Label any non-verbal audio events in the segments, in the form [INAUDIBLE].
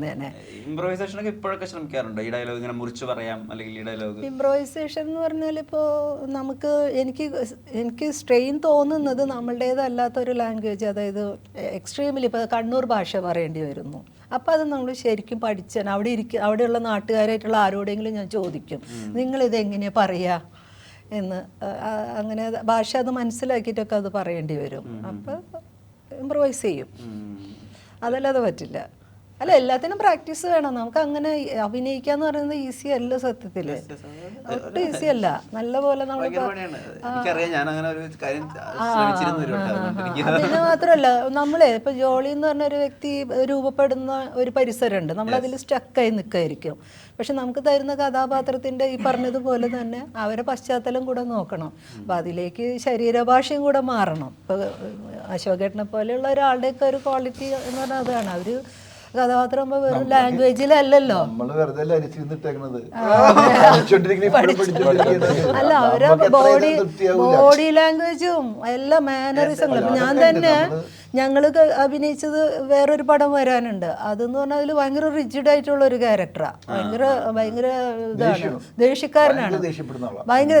Improvisation ഒക്കെ ഇപ്പോഴൊക്കെ ശ്രമിക്കാറുണ്ട്? ഈ ഡയലോഗ് ഇങ്ങനെ മുറിച്ച് പറയാം അല്ലെങ്കിൽ ഈ ഡയലോഗ് ഇംപ്രവൈസേഷൻ എന്ന് പറഞ്ഞാൽ ഇപ്പോൾ നമുക്ക് എനിക്ക് എനിക്ക് സ്ട്രെയിൻ തോന്നുന്നത് നമ്മളുടേതല്ലാത്തൊരു ലാംഗ്വേജ് അതായത് എക്സ്ട്രീമിൽ ഇപ്പോൾ കണ്ണൂർ ഭാഷ പറയേണ്ടി വരുന്നു. അപ്പോൾ അത് നമ്മൾ ശരിക്കും പഠിച്ചാൽ അവിടെ ഇരിക്കുക അവിടെയുള്ള നാട്ടുകാരായിട്ടുള്ള ആരോടെങ്കിലും ഞാൻ ചോദിക്കും നിങ്ങളിത് എങ്ങനെയാണ് പറയുക എന്ന്. അങ്ങനെ ഭാഷ അത് മനസ്സിലാക്കിയിട്ടൊക്കെ അത് പറയേണ്ടി വരും. അപ്പോൾ ഇമ്പ്രവൈസ് ചെയ്യും. അതല്ലാതെ പറ്റില്ല. അല്ല എല്ലാത്തിനും പ്രാക്ടീസ് വേണം. നമുക്ക് അങ്ങനെ അഭിനയിക്കാന്ന് പറയുന്നത് ഈസി അല്ല സത്യത്തിൽ ഒട്ടും ഈസി അല്ല. നല്ല പോലെ നമ്മൾ. അതിന് മാത്രമല്ല നമ്മളെ ഇപ്പൊ ജോളി എന്ന് പറഞ്ഞ ഒരു വ്യക്തി രൂപപ്പെടുന്ന ഒരു പരിസരമുണ്ട്. നമ്മൾ അതിൽ സ്റ്റക്കായി നിൽക്കായിരിക്കും പക്ഷെ നമുക്ക് തരുന്ന കഥാപാത്രത്തിന്റെ ഈ പറഞ്ഞതുപോലെ തന്നെ അവരെ പശ്ചാത്തലം കൂടെ നോക്കണം. അപ്പൊ അതിലേക്ക് ശരീരഭാഷയും കൂടെ മാറണം. ഇപ്പൊ അശോകേട്ടനെ പോലെയുള്ള ഒരാളുടെയൊക്കെ ഒരു ക്വാളിറ്റി എന്ന് പറഞ്ഞാൽ അതാണ്. അവർ കഥാപാത്രം വെറും ലാംഗ്വേജിലല്ലല്ലോ അല്ല അവരെ ബോഡി ബോഡി ലാംഗ്വേജും എല്ലാ മാനറിസങ്ങളും ഞാൻ തന്നെ ഞങ്ങൾ അഭിനയിച്ചത് വേറൊരു പടം വരാനുണ്ട്. അതെന്ന് പറഞ്ഞാൽ അതിൽ ഭയങ്കര റിജിഡ് ആയിട്ടുള്ള ഒരു ക്യാരക്ടറാണ് ഭയങ്കര ഭയങ്കര ഇതാണ്. ദേഷ്യക്കാരനാണ്. ഭയങ്കര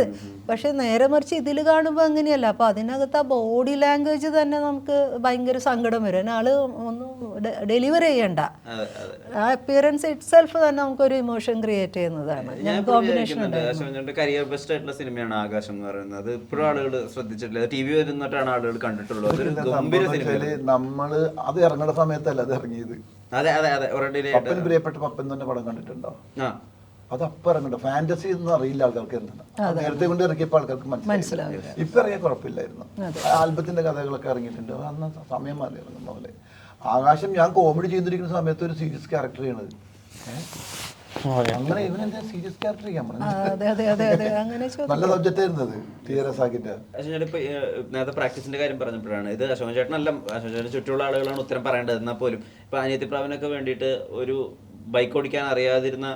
പക്ഷെ നേരെ മറിച്ച് ഇതിൽ കാണുമ്പോൾ അങ്ങനെയല്ല. അപ്പൊ അതിനകത്ത് ആ ബോഡി ലാംഗ്വേജ് തന്നെ നമുക്ക് ഭയങ്കര സങ്കടം വരും. ആൾ ഒന്നും ഡെലിവർ ചെയ്യണ്ട. അതെ, അതെ. ആ അപ്പിയറൻസ് ഇറ്റ് സെൽഫ് തന്നെ നമുക്കൊരു ഇമോഷൻ ക്രിയേറ്റ് ചെയ്യുന്നതാണ്. ഞാൻ കോമ്പിനേഷൻ കരിയർ ബെസ്റ്റ് ആയിട്ടുള്ള സിനിമയാണ് ആകാശം എന്ന് പറയുന്നത്. അത് ഇപ്പോഴും ആളുകൾ ശ്രദ്ധിച്ചിട്ടില്ല. ടി വി വരുന്നിട്ടാണ് ആളുകൾ കണ്ടിട്ടുള്ളത്. ഗംഭീര സിനിമ നമ്മൾ അത് ഇറങ്ങുന്ന സമയത്തല്ല അത് ഇറങ്ങിയത്? അതെ അതെ അതെ. പ്രിയപ്പെട്ട പപ്പൻ തന്നെ പടം കണ്ടിട്ടുണ്ടോ? ആ. അത് അപ്പം ഇറങ്ങണ്ട ഫാന്റസി എന്ന് അറിയില്ല ആൾക്കാർക്ക് എന്താണ് നേരത്തെ കൊണ്ട് ഇറക്കിയപ്പോൾ ആൾക്കാർക്ക് മനസ്സിലായി ഇപ്പൊ ഇറങ്ങിയ കുഴപ്പമില്ലായിരുന്നു. ആൽബത്തിന്റെ കഥകളൊക്കെ ഇറങ്ങിയിട്ടുണ്ട്. അന്ന് സമയം മാറി ഇറങ്ങുന്ന പോലെ ആകാശം ഞാൻ കോമഡി ചെയ്തിരിക്കുന്ന സമയത്ത് ഒരു സീരിയസ് ക്യാരക്ടർ ചെയ്യണത്? അങ്ങനെ ഇവൻ എന്താ സീരിയസ് ക്യാരക്ടർ ചെയ്യാൻ പറഞ്ഞത്? അതെ അതെ അതെ അതെ. അങ്ങനെ [LAUGHS] ചോദിക്കും. നല്ല സബ്ജക്റ്റ് ആയിരുന്നു അത് നേരത്തെ പ്രാക്ടീസിന്റെ കാര്യം പറഞ്ഞപ്പോഴാണ്. ഇത് അശോകൻ ചേട്ടനല്ല അശോകൻ ചേട്ടൻ ചുറ്റുമുള്ള ആളുകളാണ് ഉത്തരം പറയേണ്ടത്. എന്നാൽ പോലും ഇപ്പൊ അനിയത്തി പ്രാവിനൊക്കെ വേണ്ടിയിട്ട് ഒരു ബൈക്ക് ഓടിക്കാൻ അറിയാതിരുന്ന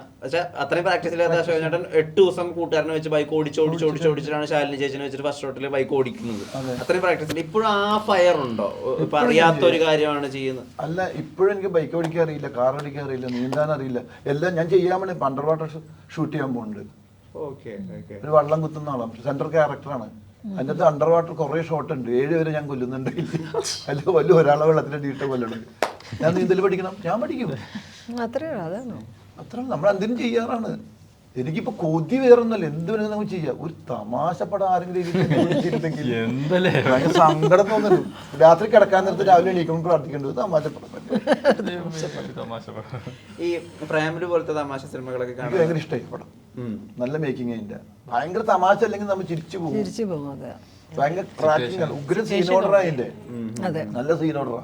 അത്രയും പ്രാക്ടീസ് ഇല്ലാത്ത അശോകൻ ചേട്ടൻ എട്ട് ദിവസം കൂട്ടുകാരനെ വെച്ച് ബൈക്ക് ഓടിച്ച് ഓടിച്ച് ഓടിച്ച് ഓടിച്ചിട്ടാണ് ശാലിനി ചേച്ചിനെ വെച്ചിട്ട് ഫസ്റ്റ് ഷോട്ടിൽ ബൈക്ക് ഓടിക്കുന്നത്. അത്രയും പ്രാക്ടീസ് ഇല്ല ഇപ്പോഴും ആ ഫയർ ഉണ്ടോ? ഇപ്പൊ അറിയാത്ത ഒരു കാര്യമാണ് ചെയ്യുന്നത്. അല്ല ഇപ്പോഴും എനിക്ക് ബൈക്ക് ഓടിക്കാൻ അറിയില്ല കാർ ഓടിക്കാൻ അറിയില്ല നീന്താൻ അറിയില്ല. എല്ലാം ഞാൻ ചെയ്യാൻ വേണ്ടി അണ്ടർ വാട്ടർ ഷൂട്ട് ചെയ്യാൻ പോകുന്നുണ്ട് ഓക്കെ ഓക്കെ ഒരു വള്ളം കുത്തുന്ന ആളാണ് സെന്റർ ക്യാരക്ടറാണ് അതിനകത്ത് അണ്ടർ വാട്ടർ കുറേ ഷോട്ട് ഉണ്ട്. ഏഴ് വരെ ഞാൻ കൊല്ലുന്നുണ്ട്. [LAUGHS] അതിൽ വലിയ ഒരാളെ വെള്ളത്തിന്റെ ഡീട്ട കൊല്ലണം ഞാൻ നീന്തൽ പഠിക്കണം? ഞാൻ പഠിക്കും. അത്രേ അതാണ്. അത്ര നമ്മൾ എന്തിനും ചെയ്യാറാണ്. എനിക്കിപ്പോ കൊതി വേറൊന്നല്ല എന്ത് വേണമെങ്കിലും നമുക്ക് ചെയ്യാം. ഒരു തമാശ പടം ആരെങ്കിലും സങ്കടം തോന്നുന്നു രാത്രി കിടക്കാൻ നേരത്തെ രാവിലെ എണീക്കുമ്പോൾ പ്രാർത്ഥിക്കേണ്ടത് തമാശ പടം. തന്നെ. തമാശ പറ. ഈ പ്രേമൽ പോലത്തെ തമാശ സിനിമകളൊക്കെ കാണാൻ ഭയങ്കര ഇഷ്ടമായി പടം. നല്ല മേക്കിംഗ് അതിന്റെ. ഭയങ്കര തമാശ അല്ലെങ്കിൽ നമ്മൾ ചിരിച്ചു പോകും. തിരിച്ചു പോകും അതെ. ഭയങ്കര ഉഗ്ര സീൻ ഓർഡർ അതിന്റെ അതെ. നല്ല സീൻ ഓർഡറാ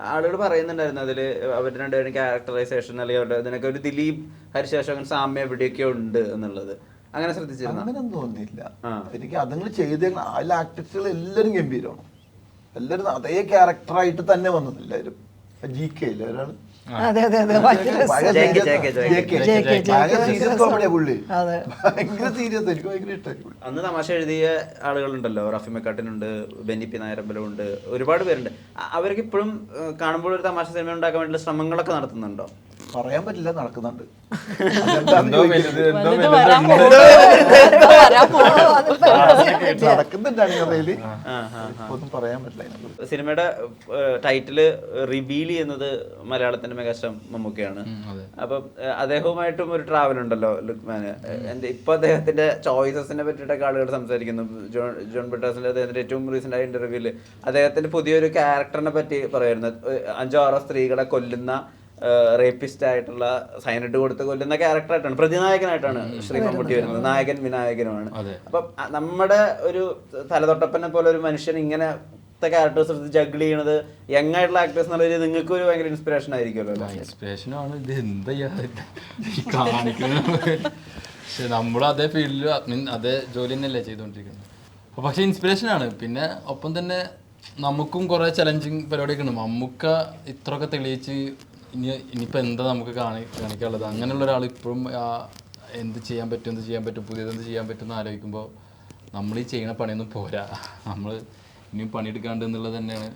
ആളുകൾ പറയുന്നുണ്ടായിരുന്നു അതിൽ അവരുടെ രണ്ടുപേരും ക്യാരക്ടറൈസേഷൻ അല്ലെങ്കിൽ അവരുടെ ഇതിനൊക്കെ ഒരു ദിലീപ് ഹരിശേഷകൻ സാമ്യം എവിടെയൊക്കെ ഉണ്ട് എന്നുള്ളത്. അങ്ങനെ ശ്രദ്ധിച്ചിരുന്നു? അങ്ങനെയൊന്നും തോന്നിയില്ല. എനിക്ക് അതങ്ങൾ ചെയ്ത അതിലെ ആക്ടേഴ്സുകൾ എല്ലാവരും ഗംഭീരമാണ്. എല്ലാവരും അതേ ക്യാരക്ടറായിട്ട് തന്നെ വന്നത് എല്ലാവരും. ജി കെ ഇല്ല ഒരാൾ. അതെ അതെ അതെ. അന്ന് തമാശ എഴുതിയ ആളുകളുണ്ടല്ലോ. റഫി മെക്കാട്ടിനുണ്ട് ബെന്നി പി നായരമ്പലം ഉണ്ട് ഒരുപാട് പേരുണ്ട്. അവർക്ക് ഇപ്പോഴും കാണുമ്പോൾ ഒരു തമാശ സിനിമ ഉണ്ടാക്കാൻ വേണ്ടിയുള്ള ശ്രമങ്ങളൊക്കെ നടത്തുന്നുണ്ടോ? പറയാൻ പറ്റില്ല നടക്കുന്നുണ്ട്. ഒന്നും പറയാൻ പറ്റില്ല സിനിമയുടെ ടൈറ്റിൽ റിവീൽ ചെയ്യുന്നത് മലയാളത്തിന്റെ മെഗാസ്റ്റാർ മമ്മൂക്കയാണ്. അപ്പം അദ്ദേഹവുമായിട്ടും ഒരു ട്രാവൽ ഉണ്ടല്ലോ ലുക്മാന്. എന്റെ ഇപ്പൊ അദ്ദേഹത്തിന്റെ ചോയ്സസിനെ പറ്റിയിട്ടൊക്കെ ആളുകൾ സംസാരിക്കുന്നു. ജോൺ ജോൺ ബ്രിട്ടേഴ്സിന്റെ അദ്ദേഹത്തിന്റെ ഏറ്റവും റീസെന്റ് ആയ ഇന്റർവ്യൂൽ അദ്ദേഹത്തിന്റെ പുതിയൊരു ക്യാരക്ടറിനെ പറ്റി പറയുന്നത് അഞ്ചോ ആറോ സ്ത്രീകളെ കൊല്ലുന്ന റേപ്പിസ്റ്റ് ആയിട്ടുള്ള സൈനിട്ട് കൊടുത്ത് കൊല്ലുന്ന ക്യാരക്ടറായിട്ടാണ് പ്രതിനായകനായിട്ടാണ് ശ്രീ മമ്മൂട്ടി വരുന്നത്. നായകൻ വിനായകനുമാണ്. അപ്പം നമ്മുടെ ഒരു തലതൊട്ടപ്പനെ പോലെ ഒരു മനുഷ്യൻ ഇങ്ങനെ ക്യാരക്ടേഴ്സ് എടുത്ത് ജഗിൾ ചെയ്യണത് യങ് ആയിട്ടുള്ള ആക്ടേഴ്സ് എന്നുള്ള രീതിയിൽ നിങ്ങൾക്ക് ഒരു ഭയങ്കര ഇൻസ്പിറേഷൻ ആയിരിക്കുമല്ലോ ആണ്. ഇത് എന്താ കാണിക്കുന്നത്? പക്ഷെ നമ്മളും അതേ ഫീൽഡിൽ മീൻ അതേ ജോലി തന്നെയല്ലേ ചെയ്തുകൊണ്ടിരിക്കുന്നത്. പക്ഷേ ഇൻസ്പിറേഷൻ ആണ്. പിന്നെ ഒപ്പം തന്നെ നമുക്കും കുറേ ചലഞ്ചിങ് പരിപാടിയൊക്കെ ഉണ്ട്. മമ്മൂക്ക ഇത്രയൊക്കെ തെളിയിച്ച് ഇനി ഇനിയിപ്പോൾ എന്താ നമുക്ക് കാണി കാണിക്കാനുള്ളത്? അങ്ങനെയുള്ള ഒരാൾ ഇപ്പോഴും എന്ത് ചെയ്യാൻ പറ്റും എന്ത് ചെയ്യാൻ പറ്റും പുതിയത് എന്ത് ചെയ്യാൻ പറ്റും എന്ന് ആലോചിക്കുമ്പോൾ നമ്മൾ ഈ ചെയ്യണ പണിയൊന്നും പോരാ. നമ്മൾ ഇനിയും പണിയെടുക്കാണ്ട് എന്നുള്ളത് തന്നെയാണ്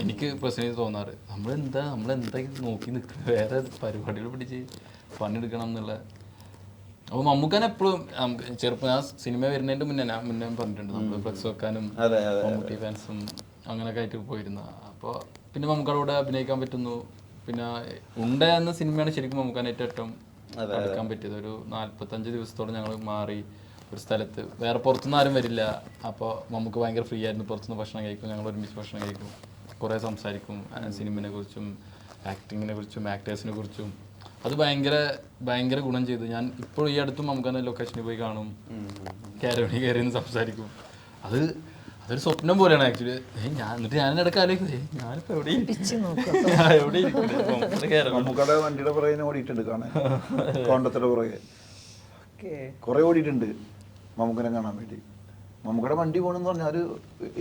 എനിക്ക് പ്രശ്നം തോന്നാറ്. നമ്മൾ എന്താ നമ്മൾ എന്താ നോക്കി നിൽക്കുന്നത് വേറെ പരിപാടികൾ പിടിച്ച് പണിയെടുക്കണം എന്നുള്ള. അപ്പോൾ മമ്മൂക്കാൻ എപ്പോഴും നമുക്ക് ചെറുപ്പം ഞാൻ സിനിമ വരുന്നതിന്റെ മുന്നേ ഞാൻ മുന്നേ പറഞ്ഞിട്ടുണ്ട്. നമ്മൾ ഫ്ലക്സ് വെക്കാനും മമ്മൂട്ടി ഫാൻസും അങ്ങനെയൊക്കെ ആയിട്ട് പോയിരുന്ന. അപ്പോൾ പിന്നെ മമ്മൂക്കാടെ കൂടെ അഭിനയിക്കാൻ പറ്റുന്നു. പിന്നെ ഉണ്ട എന്ന സിനിമയാണ് ശരിക്കും മമ്മൂക്കാനായിട്ട് ഏറ്റവും എടുക്കാൻ പറ്റിയത്. ഒരു നാല്പത്തഞ്ച് ദിവസത്തോടെ ഞങ്ങൾ മാറി ഒരു സ്ഥലത്ത്. വേറെ പുറത്തുനിന്ന് ആരും വരില്ല. അപ്പോൾ നമുക്ക് ഭയങ്കര ഫ്രീ ആയിരുന്നു. പുറത്തുനിന്ന് ഭക്ഷണം കഴിക്കും. ഞങ്ങൾ ഒരുമിച്ച് ഭക്ഷണം കഴിക്കും. കുറേ സംസാരിക്കും. സിനിമയെ കുറിച്ചും ആക്ടിങ്ങിനെ കുറിച്ചും ആക്ടേഴ്സിനെ കുറിച്ചും. അത് ഭയങ്കര ഭയങ്കര ഗുണം ചെയ്തു. ഞാൻ ഇപ്പോൾ ഈ അടുത്തും നമുക്ക് ലൊക്കേഷനിൽ പോയി കാണും. കാരോണി കയറി സംസാരിക്കും. അത് അതൊരു സ്വപ്നം പോലെയാണ് ആക്ച്വലി ഞാൻ എന്നിട്ട് ഞാൻ ഇടയ്ക്ക് ആലോചിക്കുന്നത് "ഏയ്, ഞാനിപ്പോ എവിടെ നമുക്കടെ വണ്ടിയുടെ പുറകെ ഓടിയിട്ടുണ്ട് കാണാൻ. കോണ്ടത്തിന്റെ പുറകെ. കുറെ ഓടിയിട്ടുണ്ട് മമ്മൂക്കനെ കാണാൻ വേണ്ടി. മമ്മൂക്കയുടെ വണ്ടി പോകണമെന്ന് പറഞ്ഞാൽ ഒരു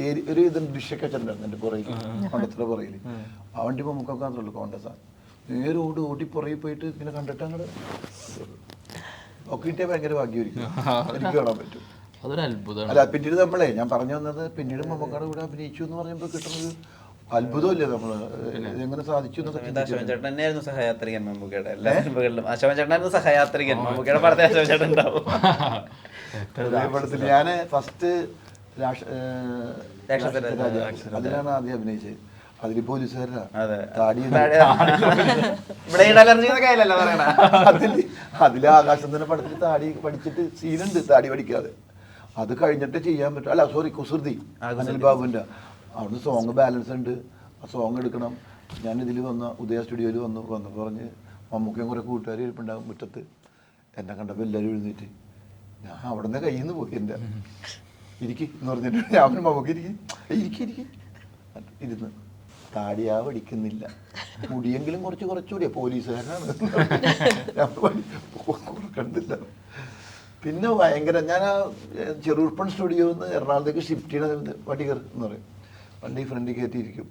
ഏരി- ഒരു ഇത് ഡിഷൊക്കെ വെച്ചിട്ടുണ്ടായിരുന്നു എന്റെ പുറകിൽ കോണ്ടത്തിന്റെ പുറകിൽ ആ. വണ്ടി മമ്മൂക്കൊക്കെ മാത്രമല്ലോ കോണ്ടസാ നേരെ ഓടി ഓടി പുറകിൽ പോയിട്ട് ഇങ്ങനെ കണ്ടിട്ട് അങ്ങോട്ട് ഒക്കെ കിട്ടിയാൽ ഭയങ്കര ഭാഗ്യമായിരിക്കും. എനിക്ക് കാണാൻ പറ്റും. അതൊരു അത്ഭുതമാണ്. അല്ല പിന്നീട് നമ്മളെ ഞാൻ പറഞ്ഞു വന്നത് പിന്നീട് മമ്മക്കാട് കൂടെ അഭിനയിച്ചു എന്ന് പറയുമ്പോൾ കിട്ടുന്നത് അത്ഭുതമല്ലേ നമ്മൾ? എങ്ങനെ സാധിച്ചു എന്നൊക്കെ ഇത് അശോകൻ ചേട്ടൻ തന്നെയായിരുന്നു സഹയാത്രികൻ മമ്മൂക്കയുടെ. എല്ലാ സിനിമകളിലും അശോകൻ ചേട്ടനായിരുന്നു സഹയാത്രികൻ. മമ്മൂക്കയുടെ പടത്തെ അശോകൻ ചേട്ടൻ. ഉണ്ടാവും പടത്തിൽ ഞാൻ ഫസ്റ്റ്. അതിലാണ് ആദ്യം അഭിനയിച്ചത്. അതിൽ പോലീസുകാരനാ. അതെ. താടി ഇവിടെ അലർജി എന്നൊക്കെ പറയണ? അതിൽ അതിൽ ആകാശം തന്നെ പടത്തിൽ താടി പഠിച്ചിട്ട് സീനുണ്ട് താടി പഠിക്കാതെ. അത് കഴിഞ്ഞിട്ട് ചെയ്യാൻ പറ്റും. അല്ല സോറി കുസൃതി അനിൽ ബാബുവിന്റെ അവിടുന്ന് സോങ് ബാലൻസ് ഉണ്ട്. ആ സോങ് എടുക്കണം. ഞാൻ ഇതിൽ വന്ന ഉദയ സ്റ്റുഡിയോയിൽ വന്നു. വന്നപ്പോൾ പറഞ്ഞ് മമ്മൂക്കയും കുറെ കൂട്ടുകാർ ഇരിപ്പുണ്ടാകും മുറ്റത്ത്. എന്നെ കണ്ടപ്പോൾ എല്ലാവരും എഴുന്നേറ്റ്. ഞാൻ അവിടെ നിന്ന് കയ്യിൽ നിന്ന് പോയി എന്റെ. ഇരിക്കി എന്ന് പറഞ്ഞിട്ട് ഞാൻ മമ്മൂക്ക് ഇരിക്കി. ഇരിക്കി ഇരിക്കി. ഇരുന്ന്. താടിയാ പഠിക്കുന്നില്ല മുടിയെങ്കിലും കുറച്ച് കുറച്ചുകൂടിയാ. പോലീസുകാരനാണ്. [LAUGHS] പിന്നെ ഭയങ്കര ഞാൻ ആ ചെറുപ്പൺ സ്റ്റുഡിയോയിൽ നിന്ന് എറണാകുളത്തേക്ക് ഷിഫ്റ്റ് ചെയ്യണ വണ്ടികർ എന്ന് പറയും. വണ്ടി ഫ്രണ്ടിൽ കയറ്റിയിരിക്കും.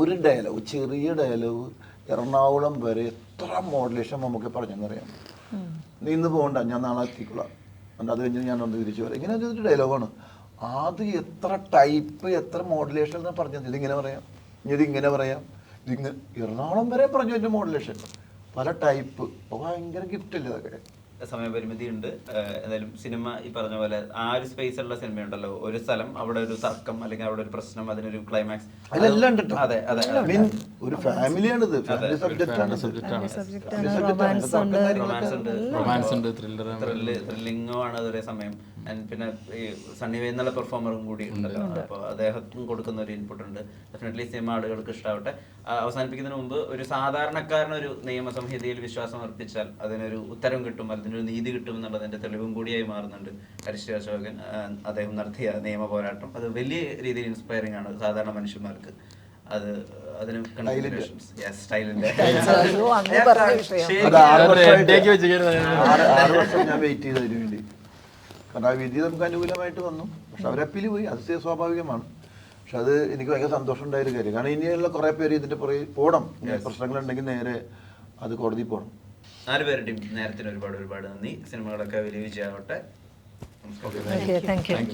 ഒരു ഡയലോഗ് ചെറിയ ഡയലോഗ് എറണാകുളം വരെ എത്ര മോഡുലേഷൻ നമുക്ക് പറഞ്ഞെന്നറിയാം? നീ ഇന്ന് പോകണ്ട ഞാൻ നാളെ എത്തിക്കൊള്ളാം എന്നിട്ട് അത് കഴിഞ്ഞ് ഞാൻ ഒന്ന് തിരിച്ചു വരാം. ഇങ്ങനെ ഒരു ഡയലോഗാണ് അത് എത്ര ടൈപ്പ് എത്ര മോഡുലേഷൻ എന്ന് പറഞ്ഞത്? ഇതിങ്ങനെ പറയാം. ഇനി ഇതിങ്ങനെ പറയാം. ഇതിങ്ങനെ എറണാകുളം വരെ പറഞ്ഞു എന്റെ മോഡുലേഷൻ പല ടൈപ്പ് ഭയങ്കര ഗിഫ്റ്റ് അല്ലേ അതൊക്കെ സമയപരിമിതി ഉണ്ട് എന്തായാലും സിനിമ ഈ പറഞ്ഞ പോലെ ആ ഒരു സ്പേസ് ഉള്ള സിനിമ ഉണ്ടല്ലോ ഒരു സ്ഥലം അവിടെ ഒരു തർക്കം അല്ലെങ്കിൽ അവിടെ ഒരു പ്രശ്നം അതിനൊരു ക്ലൈമാക്സ് അതെ അതെ ഒരു ഫാമിലിയാണിത്. ഫാമിലി സബ്ജക്റ്റ് ആണ്. റൊമാൻസ് ഉണ്ട്. റൊമാൻസ് ഉണ്ട്. റൊമാൻസ് ഉണ്ട്. ത്രില്ലർ ത്രില്ല് ത്രില്ലിങ്ങും ആണ് ഒരേ സമയം. പിന്നെ ഈ സണ്ണി വേ എന്നുള്ള പെർഫോമറും കൂടി ഉണ്ടല്ലോ. അപ്പോൾ അദ്ദേഹത്തിന് കൊടുക്കുന്ന ഒരു ഇൻപുട്ട് ഉണ്ട്. ഡെഫിനറ്റ്ലി സിനിമ ആളുകൾക്ക് ഇഷ്ടാവട്ടെ. അവസാനിപ്പിക്കുന്നതിന് മുമ്പ് ഒരു സാധാരണക്കാരനൊരു നിയമസംഹിതയിൽ വിശ്വാസം അർപ്പിച്ചാൽ അതിനൊരു ഉത്തരം കിട്ടും. അതിനൊരു നീതി കിട്ടും എന്നുള്ളതിന്റെ തെളിവും കൂടിയായി മാറുന്നുണ്ട്. ഹരിശ്രീ അശോകൻ അദ്ദേഹം നടത്തിയ നിയമ പോരാട്ടം. അത് വലിയ രീതിയിൽ ഇൻസ്പയറിംഗ് ആണ് സാധാരണ മനുഷ്യന്മാർക്ക്. അത് അതിന് കാരണം ആ വിധി നമുക്ക് അനുകൂലമായിട്ട് വന്നു. പക്ഷെ അവരപ്പീൽ പോയി. അത് സ്വാഭാവികമാണ്. പക്ഷെ അത് എനിക്ക് ഭയങ്കര സന്തോഷം ഉണ്ടായ ഒരു കാര്യം. കാരണം ഇനിയുള്ള കുറേ പേര് ഇതിന്റെ പുറകെ പോകണം. പ്രശ്നങ്ങളുണ്ടെങ്കിൽ നേരെ അത് കോടതി പോകണം. നാല് പേരുടെയും നേരത്തിന് ഒരുപാട് ഒരുപാട് നന്ദി. സിനിമകളൊക്കെ വലിയ വിജയമാവട്ടെ. നമസ്കാരം താങ്ക് യു